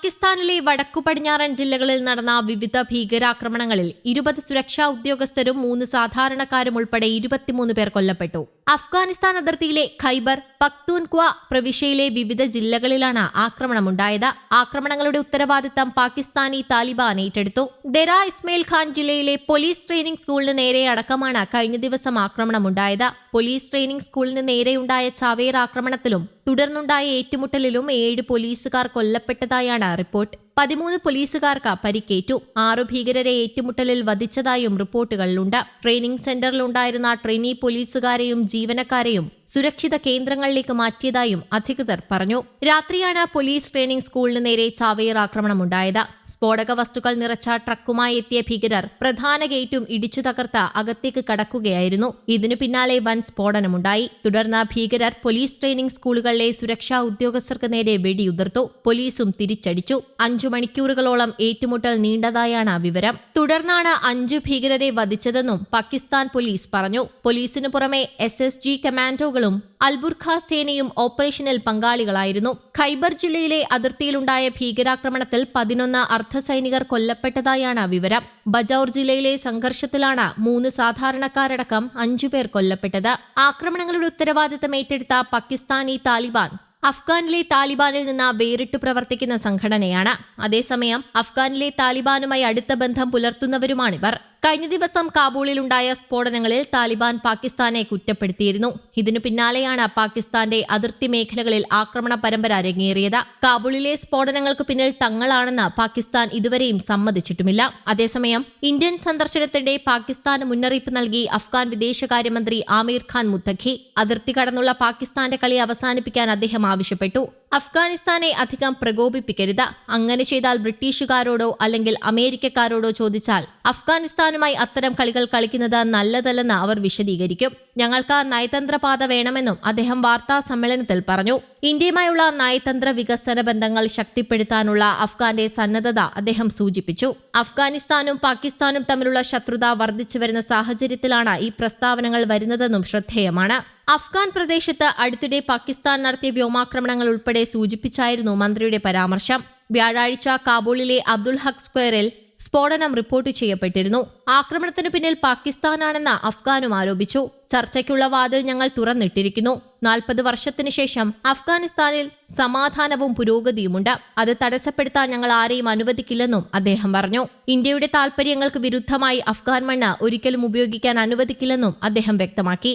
പാകിസ്ഥാൻ പാകിസ്ഥാനിലെ വടക്കു പടിഞ്ഞാറൻ ജില്ലകളിൽ നടന്ന വിവിധ ഭീകരാക്രമണങ്ങളിൽ ഇരുപത് സുരക്ഷാ ഉദ്യോഗസ്ഥരും മൂന്ന് സാധാരണക്കാരും ഉൾപ്പെടെ ഇരുപത്തിമൂന്ന് പേർ കൊല്ലപ്പെട്ടു. അഫ്ഗാനിസ്ഥാൻ അതിർത്തിയിലെ ഖൈബർ പക്തൂൻക്വ പ്രവിശ്യയിലെ വിവിധ ജില്ലകളിലാണ് ആക്രമണമുണ്ടായത്. ആക്രമണങ്ങളുടെ ഉത്തരവാദിത്തം പാകിസ്ഥാനി താലിബാൻ ഏറ്റെടുത്തു. ദെറ ഇസ്മയിൽ ഖാൻ ജില്ലയിലെ പോലീസ് ട്രെയിനിംഗ് സ്കൂളിന് നേരെ അടക്കമാണ് കഴിഞ്ഞ ദിവസം ആക്രമണമുണ്ടായത്. പോലീസ് ട്രെയിനിംഗ് സ്കൂളിന് നേരെയുണ്ടായ ചാവേർ ആക്രമണത്തിലും തുടർന്നുണ്ടായ ഏറ്റുമുട്ടലിലും ഏഴ് പോലീസുകാർ കൊല്ലപ്പെട്ടതായാണ് റിപ്പോർട്ട്. പതിമൂന്ന് പോലീസുകാർക്ക് പരിക്കേറ്റു. ആറു ഭീകരരെ ഏറ്റുമുട്ടലിൽ വധിച്ചതായും റിപ്പോർട്ടുകളിലുണ്ട്. ട്രെയിനിംഗ് സെന്ററിലുണ്ടായിരുന്ന ട്രെയിനി പോലീസുകാരെയും ജീവനക്കാരെയും സുരക്ഷിത കേന്ദ്രങ്ങളിലേക്ക് മാറ്റിയതായും അധികൃതർ പറഞ്ഞു. രാത്രിയാണ് പോലീസ് ട്രെയിനിംഗ് സ്കൂളിന് നേരെ ചാവേർ ആക്രമണം ആക്രമണമുണ്ടായത്. സ്ഫോടക വസ്തുക്കൾ നിറച്ച ട്രക്കുമായി എത്തിയ ഭീകരർ പ്രധാന ഗേറ്റും ഇടിച്ചു തകർത്ത് അകത്തേക്ക് കടക്കുകയായിരുന്നു. ഇതിനു പിന്നാലെ വൻ സ്ഫോടനമുണ്ടായി. തുടർന്ന് ഭീകരർ പോലീസ് ട്രെയിനിംഗ് സ്കൂളുകളിലെ സുരക്ഷാ ഉദ്യോഗസ്ഥർക്ക് നേരെ വെടിയുതിർത്തു. പോലീസും തിരിച്ചടിച്ചു. അഞ്ചു മണിക്കൂറുകളോളം ഏറ്റുമുട്ടൽ നീണ്ടതായാണ് വിവരം. തുടർന്നാണ് അഞ്ചു ഭീകരരെ വധിച്ചതെന്നും പാകിസ്ഥാൻ പോലീസ് പറഞ്ഞു. പോലീസിനു പുറമെ എസ് എസ് ജി കമാൻഡോകളും അൽബുർഖ സേനയും ഓപ്പറേഷനിൽ പങ്കാളികളായിരുന്നു. ഖൈബർ ജില്ലയിലെ അതിർത്തിയിലുണ്ടായ ഭീകരാക്രമണത്തിൽ പതിനൊന്ന് അർദ്ധസൈനികർ കൊല്ലപ്പെട്ടതായാണ് വിവരം. ബജൌർ ജില്ലയിലെ സംഘർഷത്തിലാണ് മൂന്ന് സാധാരണക്കാരടക്കം അഞ്ചുപേർ കൊല്ലപ്പെട്ടത്. ആക്രമണങ്ങളുടെ ഉത്തരവാദിത്തം ഏറ്റെടുത്ത പാകിസ്ഥാനി താലിബാൻ അഫ്ഗാനിലെ താലിബാനിൽ നിന്ന് വേറിട്ട് പ്രവർത്തിക്കുന്ന സംഘടനയാണ്. അതേസമയം അഫ്ഗാനിലെ താലിബാനുമായി അടുത്ത ബന്ധം പുലർത്തുന്നവരുമാണിവർ. കഴിഞ്ഞ ദിവസം കാബൂളിലുണ്ടായ സ്ഫോടനങ്ങളിൽ താലിബാൻ പാകിസ്ഥാനെ കുറ്റപ്പെടുത്തിയിരുന്നു. ഇതിനു പിന്നാലെയാണ് പാകിസ്ഥാന്റെ അതിർത്തി മേഖലകളിൽ ആക്രമണ പരമ്പര അരങ്ങേറിയത്. കാബൂളിലെ സ്ഫോടനങ്ങൾക്ക് പിന്നിൽ തങ്ങളാണെന്ന് പാകിസ്ഥാൻ ഇതുവരെയും സമ്മതിച്ചിട്ടുമില്ല. അതേസമയം ഇന്ത്യൻ സന്ദർശനത്തിനിടെ പാകിസ്ഥാന് മുന്നറിയിപ്പ് നൽകി അഫ്ഗാൻ വിദേശകാര്യമന്ത്രി ആമീർ ഖാൻ മുത്തഖി. അതിർത്തി കടന്നുള്ള പാകിസ്ഥാന്റെ കളി അവസാനിപ്പിക്കാൻ അദ്ദേഹം ആവശ്യപ്പെട്ടു. അഫ്ഗാനിസ്ഥാനെ അധികം പ്രകോപിപ്പിക്കരുത്. അങ്ങനെ ചെയ്താൽ ബ്രിട്ടീഷുകാരോടോ അല്ലെങ്കിൽ അമേരിക്കക്കാരോടോ ചോദിച്ചാൽ അഫ്ഗാനിസ്ഥാനുമായി അത്തരം കളികൾ കളിക്കുന്നത് നല്ലതല്ലെന്ന് അവർ വിശദീകരിക്കും. ഞങ്ങൾക്ക് നയതന്ത്രപാത വേണമെന്നും അദ്ദേഹം വാർത്താ സമ്മേളനത്തിൽ പറഞ്ഞു. ഇന്ത്യയുമായുള്ള നയതന്ത്ര വികസന ബന്ധങ്ങൾ ശക്തിപ്പെടുത്താനുള്ള അഫ്ഗാന്റെ സന്നദ്ധത അദ്ദേഹം സൂചിപ്പിച്ചു. അഫ്ഗാനിസ്ഥാനും പാകിസ്ഥാനും തമ്മിലുള്ള ശത്രുത വർദ്ധിച്ചു വരുന്ന സാഹചര്യത്തിലാണ് ഈ പ്രസ്താവനകൾ വരുന്നതെന്നും ശ്രദ്ധേയമാണ്. അഫ്ഗാൻ പ്രദേശത്ത് അടുത്തിടെ പാകിസ്ഥാൻ നടത്തിയ വ്യോമാക്രമണങ്ങൾ ഉൾപ്പെടെ സൂചിപ്പിച്ചായിരുന്നു മന്ത്രിയുടെ പരാമർശം. വ്യാഴാഴ്ച കാബൂളിലെ അബ്ദുൽ ഹഖ് സ്ക്വയറിൽ സ്ഫോടനം റിപ്പോർട്ട് ചെയ്യപ്പെട്ടിരുന്നു. ആക്രമണത്തിനു പിന്നിൽ പാകിസ്ഥാനാണെന്ന് അഫ്ഗാനും ആരോപിച്ചു. ചർച്ചയ്ക്കുള്ള വാതിൽ ഞങ്ങൾ തുറന്നിട്ടിരിക്കുന്നു. നാൽപ്പത് വർഷത്തിനു ശേഷം അഫ്ഗാനിസ്ഥാനിൽ സമാധാനവും പുരോഗതിയുമുണ്ട്. അത് തടസ്സപ്പെടുത്താൻ ഞങ്ങൾ ആരെയും അനുവദിക്കില്ലെന്നും അദ്ദേഹം പറഞ്ഞു. ഇന്ത്യയുടെ താൽപര്യങ്ങൾക്ക് വിരുദ്ധമായി അഫ്ഗാൻ മണ്ണ് ഒരിക്കലും ഉപയോഗിക്കാൻ അനുവദിക്കില്ലെന്നും അദ്ദേഹം വ്യക്തമാക്കി.